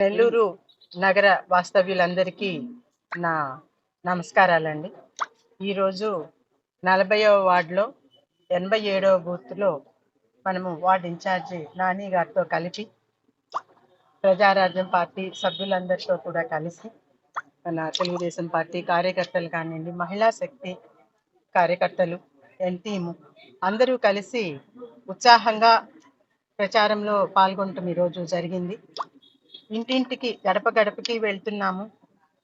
నెల్లూరు నగర వాస్తవ్యులందరికీ నా నమస్కారాలండి. ఈరోజు నలభైవ వార్డులో ఎనభై ఏడవ బూత్లో మనము వార్డ్ ఇన్ఛార్జి నాని గారితో కలిపి ప్రజారాజ్యం పార్టీ సభ్యులందరితో కూడా కలిసి మన తెలుగుదేశం పార్టీ కార్యకర్తలు కానివ్వండి మహిళా శక్తి కార్యకర్తలు ఎన్టీము అందరూ కలిసి ఉత్సాహంగా ప్రచారంలో పాల్గొనటం ఈరోజు జరిగింది. ఇంటింటికి గడప గడపకి వెళ్తున్నాము.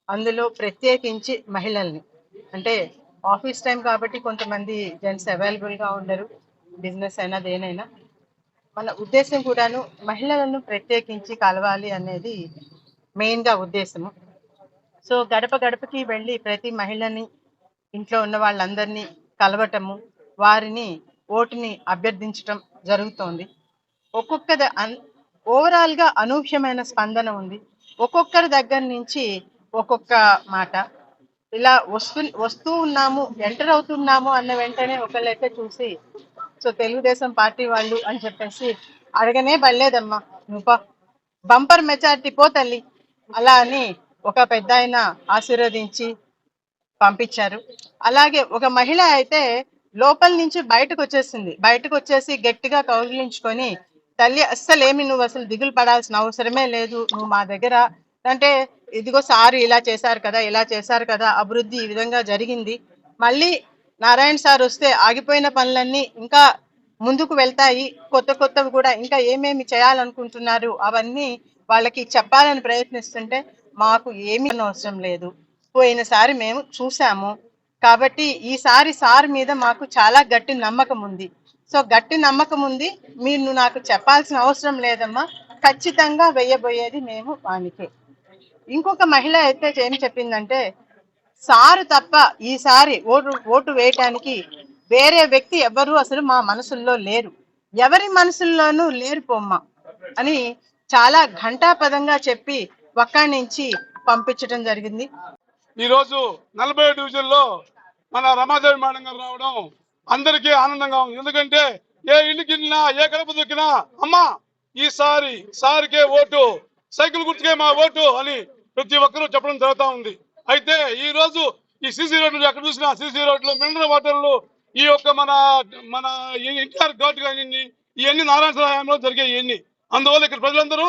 అందులో ప్రత్యేకించి మహిళల్ని. అంటే ఆఫీస్ టైం కాబట్టి కొంతమంది జెంట్స్ అవైలబుల్గా ఉండరు. బిజినెస్ అయినా దేనైనా. మన ఉద్దేశం కూడాను మహిళలను ప్రత్యేకించి కలవాలి అనేది మెయిన్గా ఉద్దేశము. సో గడప గడపకి వెళ్ళి ప్రతి మహిళని ఇంట్లో ఉన్న వాళ్ళందరినీ కలవటము వారిని ఓటుని అభ్యర్థించటం జరుగుతోంది. ఒక్కొక్క ఓవరాల్గా అనూహ్యమైన స్పందన ఉంది. ఒక్కొక్కరి దగ్గర నుంచి ఒక్కొక్క మాట. ఇలా వస్తు వస్తూ ఉన్నాము ఎంటర్ అవుతున్నాము అన్న వెంటనే ఒకళ్ళైతే చూసి సో తెలుగుదేశం పార్టీ వాళ్ళు అని చెప్పేసి అడగనే పడలేదమ్మా. నువ్వు బంపర్ మెచారిటీ పో తల్లి. అలా అని ఒక పెద్ద ఆయన ఆశీర్వదించి పంపించారు. అలాగే ఒక మహిళ అయితే లోపల నుంచి బయటకు వచ్చేసింది. బయటకు వచ్చేసి గట్టిగా కౌగిలించుకొని తల్లి అస్సలేమి ఏమి నువ్వు అసలు దిగులు పడాల్సిన అవసరమే లేదు. నువ్వు మా దగ్గర అంటే ఇదిగో సార్ ఇలా చేశారు కదా ఇలా చేశారు కదా అభివృద్ధి ఈ విధంగా జరిగింది. మళ్ళీ నారాయణ సార్ వస్తే ఆగిపోయిన పనులన్నీ ఇంకా ముందుకు వెళ్తాయి. కొత్త కొత్తవి కూడా ఇంకా ఏమేమి చేయాలనుకుంటున్నారు అవన్నీ వాళ్ళకి చెప్పాలని ప్రయత్నిస్తుంటే మాకు ఏమీ అవసరం లేదు. పోయినసారి మేము చూసాము. కాబట్టి ఈసారి సార్ మీద మాకు చాలా గట్టి నమ్మకం ఉంది. సో గట్టి నమ్మకం ఉంది. మీరు నాకు చెప్పాల్సిన అవసరం లేదమ్మా. ఖచ్చితంగా వెయ్యబోయేది మేము వానికే. ఇంకొక మహిళ అయితే ఏం చెప్పిందంటే సారు తప్ప ఈసారి ఓటు ఓటు వేయటానికి వేరే వ్యక్తి ఎవరు అసలు మా మనసుల్లో లేరు. ఎవరి మనసుల్లోనూ లేరు పొమ్మ అని చాలా ఘంటాపదంగా చెప్పి ఒక్కడి నుంచి పంపించడం జరిగింది. ఈరోజు నలభై డివిజన్లో మన రమాదేవి మేడం గారు రావడం అందరికీ ఆనందంగా ఉంది. ఎందుకంటే ఏ ఇల్లుకి గిల్లినా ఏ గడప దొక్కినా అమ్మా ఈసారి సారికే ఓటు సైకిల్ గుర్తుకే మా ఓటు అని ప్రతి ఒక్కరూ చెప్పడం జరుగుతూ ఉంది. అయితే ఈ రోజు ఈ సీసీ రోడ్లు ఎక్కడ చూసినా సీసీ రోడ్లు మినరల్ వాటర్లు ఈ యొక్క మన మన ఎన్టీఆర్ ఘాట్ కానీ ఇవన్నీ నారాయణ సార్ హయాంలో జరిగాయి ఇవన్నీ. అందువల్ల ఇక్కడ ప్రజలందరూ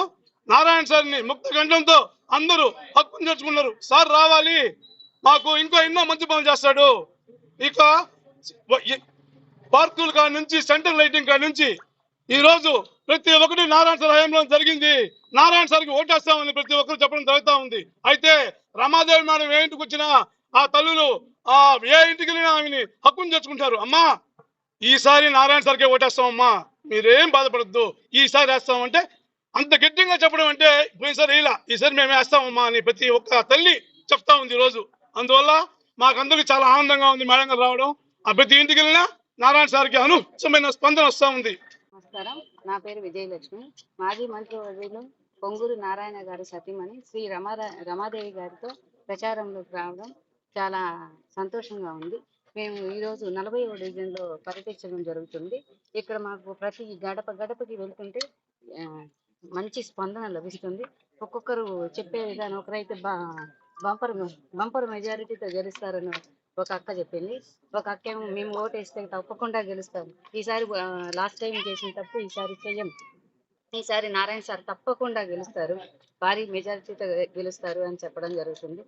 నారాయణ సార్ని ముక్త గంటలతో అందరూ హక్కును తెచ్చుకున్నారు. సార్ రావాలి మాకు ఇంకో ఎన్నో మంచి పనులు చేస్తాడు. ఇక పార్కుల కాడ నుంచి సెంటర్ లైటింగ్ కాడ నుంచి ఈ రోజు ప్రతి ఒక్కటి నారాయణ సార్ హయాంలో జరిగింది. నారాయణ సార్కి ఓటేస్తామని ప్రతి ఒక్కరు చెప్పడం జరుగుతూ ఉంది. అయితే రమాదేవి మేడం ఏ ఇంటికి వచ్చినా ఆ తల్లులు ఆ ఏ ఇంటికి వెళ్ళినా ఆమెని హక్కును తెచ్చుకుంటారు. అమ్మా ఈసారి నారాయణ సార్కే ఓటేస్తామమ్మా. మీరేం బాధపడద్దు. ఈసారి వేస్తామంటే అంత గట్టిగా చెప్పడం అంటే పోయినసారి ఇలా ఈసారి మేము వేస్తామమ్మా అని ప్రతి ఒక్క తల్లి చెప్తా ఉంది ఈ రోజు అందువల్ల మాకందరికి చాలా ఆనందంగా ఉంది మేడం గారు రావడం. అభ్యర్థి ఇంటికి వెళ్ళినా నారాయణ సార్కి అనుసమైన స్పందన వస్తా ఉంది. నమస్కారం. నా పేరు విజయలక్ష్మి. మాజీ మంత్రివర్యులు పొంగూరు నారాయణ గారి సతీమణి శ్రీ రమారా రమాదేవి గారితో ప్రచారంలోకి రావడం చాలా సంతోషంగా ఉంది. మేము ఈరోజు నలభై డివిజన్లో పర్యటించడం జరుగుతుంది. ఇక్కడ మాకు ప్రతి గడప గడపకి వెళ్తుంటే మంచి స్పందన లభిస్తుంది. ఒక్కొక్కరు చెప్పే విధానం ఒకరైతే బా బంపర్ బంపర్ మెజారిటీతో గెలుస్తారని ఒక అక్క చెప్పింది. ఒక అక్క ఏమో మేము ఓటేస్తే తప్పకుండా గెలుస్తాం. ఈసారి లాస్ట్ టైం చేసిన తప్పు ఈసారి చెయ్యం. ఈసారి నారాయణ సార్ తప్పకుండా గెలుస్తారు. భారీ మెజారిటీతో గెలుస్తారు అని చెప్పడం జరుగుతుంది.